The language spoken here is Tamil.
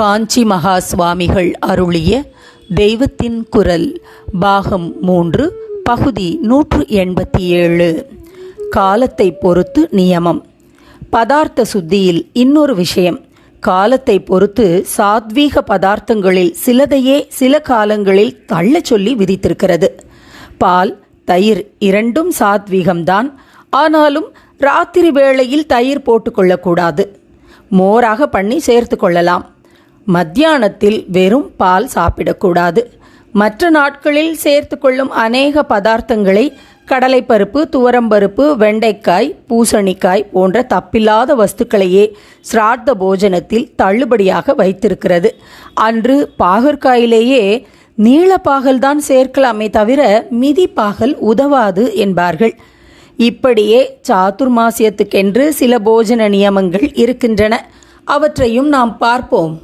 காஞ்சி மகா சுவாமிகள் அருளிய தெய்வத்தின் குரல் பாகம் மூன்று பகுதி நூற்று எண்பத்தி ஏழு. காலத்தை பொறுத்து நியமம். பதார்த்த சுத்தியில் இன்னொரு விஷயம். காலத்தை பொறுத்து சாத்வீக பதார்த்தங்களில் சிலதையே சில காலங்களில் தள்ளச் சொல்லி விதித்திருக்கிறது. பால் தயிர் இரண்டும் சாத்வீகம்தான். ஆனாலும் ராத்திரி வேளையில் தயிர் போட்டுக்கொள்ளக்கூடாது மோராக பண்ணி சேர்த்து கொள்ளலாம். மத்தியானத்தில் வெறும் பால் சாப்பிடக்கூடாது. மற்ற நாட்களில் சேர்த்து கொள்ளும் அநேக பதார்த்தங்களை கடலைப்பருப்பு துவரம்பருப்பு வெண்டைக்காய் பூசணிக்காய் போன்ற தப்பில்லாத வஸ்துக்களையே சிரார்த்த போஜனத்தில் தள்ளுபடியாக வைத்திருக்கிறது. அன்று பாகற்காயிலேயே நீளப்பாகல்தான் சேர்க்கலாமே தவிர மிதிப்பாகல் உதவாது என்பார்கள். இப்படியே சாதுர்மாசியத்துக்கென்று சில போஜன நியமங்கள் இருக்கின்றன. அவற்றையும் நாம் பார்ப்போம்.